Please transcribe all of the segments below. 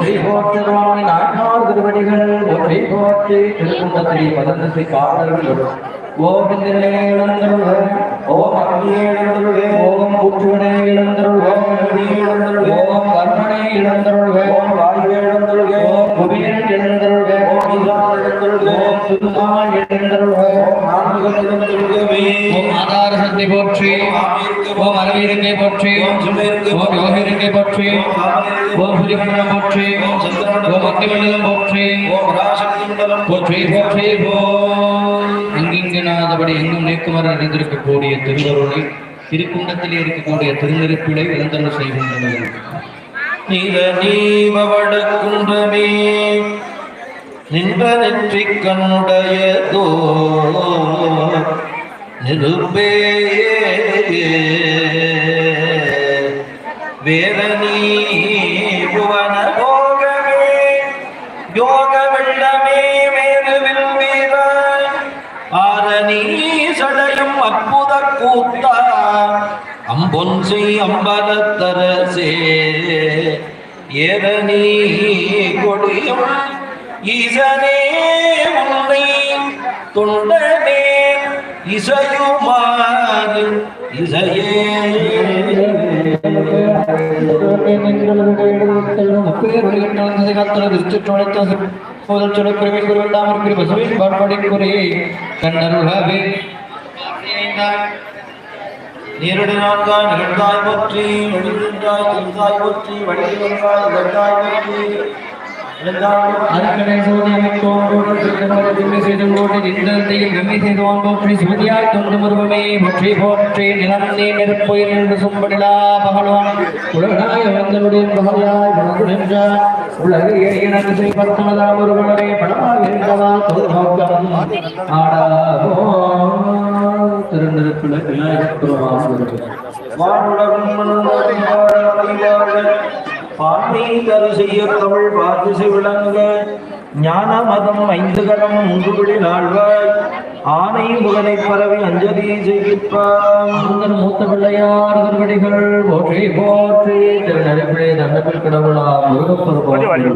அருள்குருநாதர்கள் ஒற்றை போற்றுவான் நாட்டார் திருவடிகள் ஒற்றை போற்றி திருக்குண்டத்திரி பதந்தசி காவலர்கள் ஓவிந்திரனே இழந்தருள்க ஓம் அக்னியே இழந்தருள்க ஓம் புற்றுவனே இழந்தருள்க ஓம் ஓம் கர்மனே இழந்தருள்க ஓம் வாயுவே இழந்தருள்க ஓம் புவியன் இழந்தருள்க ஓம் ஆதார சக்தி போற்றி ஓம் அரவிருக்கை போற்றி ஓம் யோகிருக்கை போற்றி ஓம் சூரியமண்டலம் போற்றி ஓம் அக்னிமண்டலம் போற்றி போற்றி போற்றி ஓம் எங்கிங்கனாதபடி எங்கும் நீக்குமர அறிந்திருக்கக்கூடிய திருவருளை திருக்குண்டத்திலே இருக்கக்கூடிய திருநெருப்பிலை இழந்தருள் செய்கின்றனர். நிறநீவடக்குன்றமே நின்ற நெற்றி கண்ணுடையதோ நிருபே வேற நீ புவன போகமே யோக வெள்ளமே மேருவில் வீராய். ஆரணி சடையும் அற்புத கூத்தா அம்பொன்சை அம்பலத்தரசே. ஏரணி கொடியும் ஈசனே உன்னை தொண்டனே இசையுமாறு இசையே நீரடி நான்காய் நிகழ்ந்தாய் போற்றி வடிவின்றாய் திருந்தாய் போற்றி வடிவில் வந்தாய் வெட்டாய் போற்றி எழுந்தாய் போற்றி. அதற்கடை சோதி அமைத்தோம் போற்றி திருத்தமர திண்ணை செய்தும் போற்றி திண்டத்தையும் வெம்மை செய்தோம் போற்றி தொண்டு முருகமே போற்றி போற்றி நின்று சும்படிலா பகவான் வந்தனுடைய பகவாய் வளர்ந்து உலகில் எரியனது முருகனே படமாக இருந்தவா ஆடாவோ வாழ பான்மை தரு செய்ய தமிழ் பார்த்து விளங்க. ஞான மதம் ஐந்து கரம் உங்குபிடி நாள்வாய் ஆனை முகனை பரவி அஞ்சலி செய்கிப்பாம் முருகன் மூத்த பிள்ளையார் திருவடிகள் போற்றி போற்றி. திருநெருப்பிலே தண்டபில் கடவுளா முருகப்பெருமான்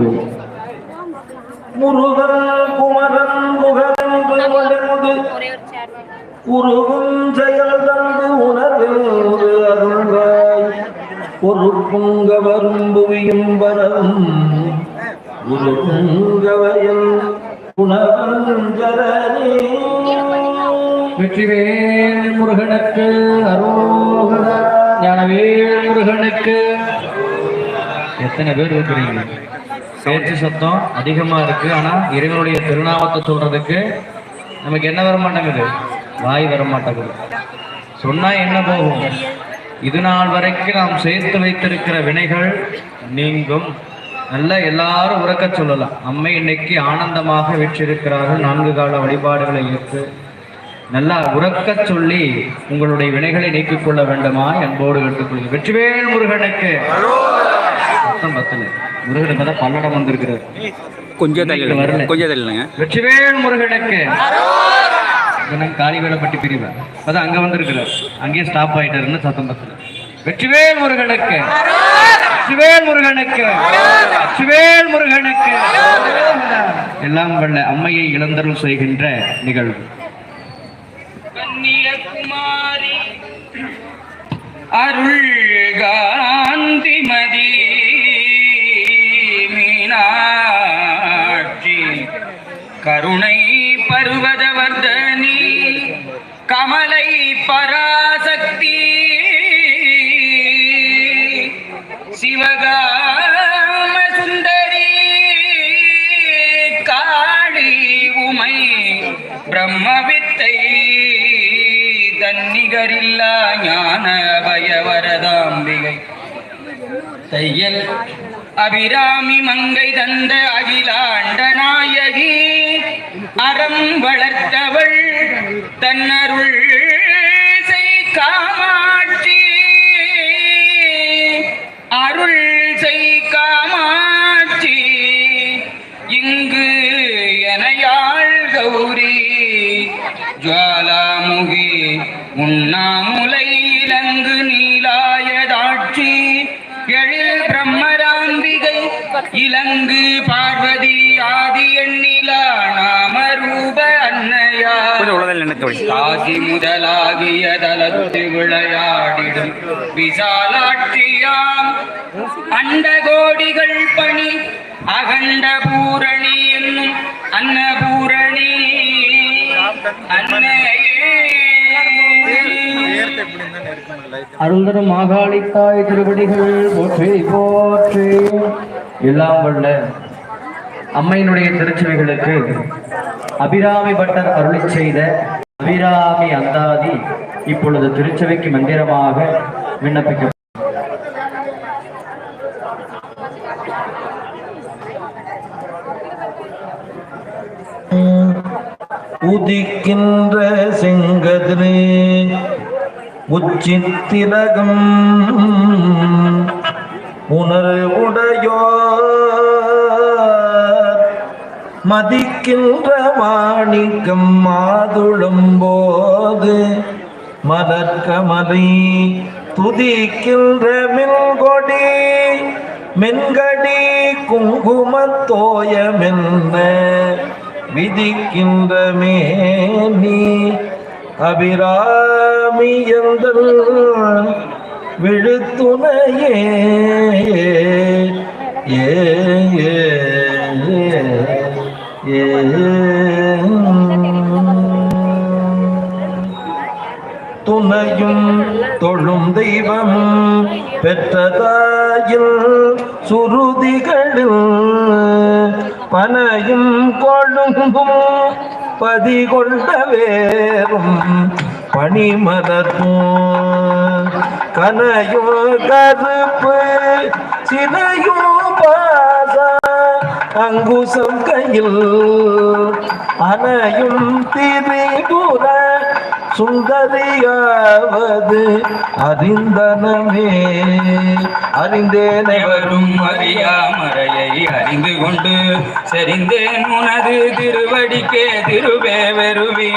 முருகன் குமரன் முகன் உருகும் செயல் தந்து ஒரு புங்க வரும். புவியும் வரம் ஒரு புங்கவயல் உணவஞ்சரனே வெற்றிவேல் முருகனுக்கு அரோகர. ஞானவேல் முருகனுக்கு. எத்தனை பேர் இருக்கிறீங்க? பேச்சு சத்தம் அதிகமா இருக்கு. ஆனா இறைவனுடைய திருநாமத்தை சொல்றதுக்கு நமக்கு என்ன வர மாட்டேங்குது வாய் வர மாட்டேங்குது சொன்னா என்ன போகும்? இது நாள் வரைக்கும் நாம் சேர்த்து வைத்திருக்கிற வினைகள் நீங்கும். நல்ல எல்லாரும் உறக்க சொல்லலாம். அம்மை இன்னைக்கு ஆனந்தமாக வெற்றிருக்கிறார்கள். நான்கு கால வழிபாடுகளை ஏற்று நல்லா உறக்கச் சொல்லி உங்களுடைய வினைகளை நீக்கிக் கொள்ள வேண்டுமா? என்போடு கேட்டுக்கொள்ளுங்க வெற்றிவேல் முருகனுக்கு. பத்தல. முருகனுக்கு தான் பல்லடம் வந்திருக்கிறார். கொஞ்சம். தள்ளி கொஞ்சம் தள்ளிடுங்க வெற்றிவேல் முருகனுக்கு. இவன் காரிவேலப்பட்டி பிரிவு அதான் அங்க வந்திருக்கிறார். அங்கேயே ஸ்டாப் ஆயிட்டாருன்னு சத்தம் பத்தல வெற்றிவேல் முருகனுக்கு. வெற்றிவேல் முருகனுக்கு. வெற்றிவேல் முருகனுக்கு. எல்லாம் வல்ல அம்மையை இழந்தருள் செய்கின்ற நிகழ்வு. கன்னியகுமாரி அருள் சிவகாம சுந்தரி காளி உமை பிரம்மவித்தை தன்னிகரில்லா ஞான பயவரதாம்பிகை தையல் அபிராமி மங்கை தந்த அகிலாண்ட நாயகி அறம் வளர்த்தவள் தன்னருள் செய் காமாட்சி இலங்கு பார்வதி ஆதி எண்ணிலா நாமரூப அன்னையா. காசி முதலாகிய தலத்து விளையாடிடும் விசாலாட்சியாம். அண்ட கோடிகள் பணி அகண்ட பூரணி என்னும் அன்னபூரணி. அன்னையே. அருந்தரும் மாகாளித்தாய் திருவடிகள் போற்றி போற்றி. எல்லாம் வல்ல அம்மையினுடைய திருச்சுவைகளுக்கு அபிராமி பட்டர் அருளி செய்த அபிராமி அந்தாதி இப்பொழுது திருச்சபைக்கு மந்திரமாக விண்ணப்பிக்க உதிக்கின்ற செங்கதிரே உச்சித்திலகம் உணர்வுடையோ மதிக்கின்ற மாணிக்கம் மாதுளும் போது மலர்கமலை துதிக்கின்ற மின்கொடி மென்கடி குங்குமத்தோயமென்ன விதிக்கின்ற மேனி அபிராமி அபிராமியந்தல் விழுத்துணையே. ஏ ஏ ஏ. துணையும் தொழும் தெய்வமும் பெற்றதாயில் சுருதிகளில் பனையும் கொழுங்கும் பதி கொண்ட வேறும் பனிமலர்பும். கனையோ கருப்பு சிலையோ பாச அங்குசம் கையில் அனையும் திரிபுர. சுந்தரியாவது அறிந்தனமே. அறிந்தேனே வரும் அறியாமறையை அறிந்து கொண்டு செறிந்தேன் உனது திருவடிக்கே திருவே வெறுவி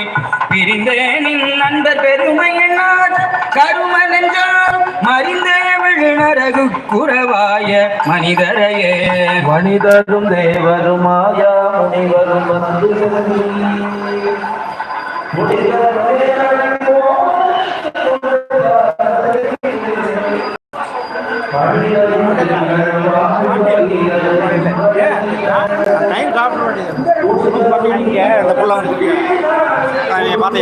பிரிந்தேனின் நண்பர் பெருமை என்னார் கரும நெஞ்சார் மறிந்தே விழுநரகு குறவாய மனிதரையே. மனிதரும் தேவருமாயா முனிவரும் வந்து roland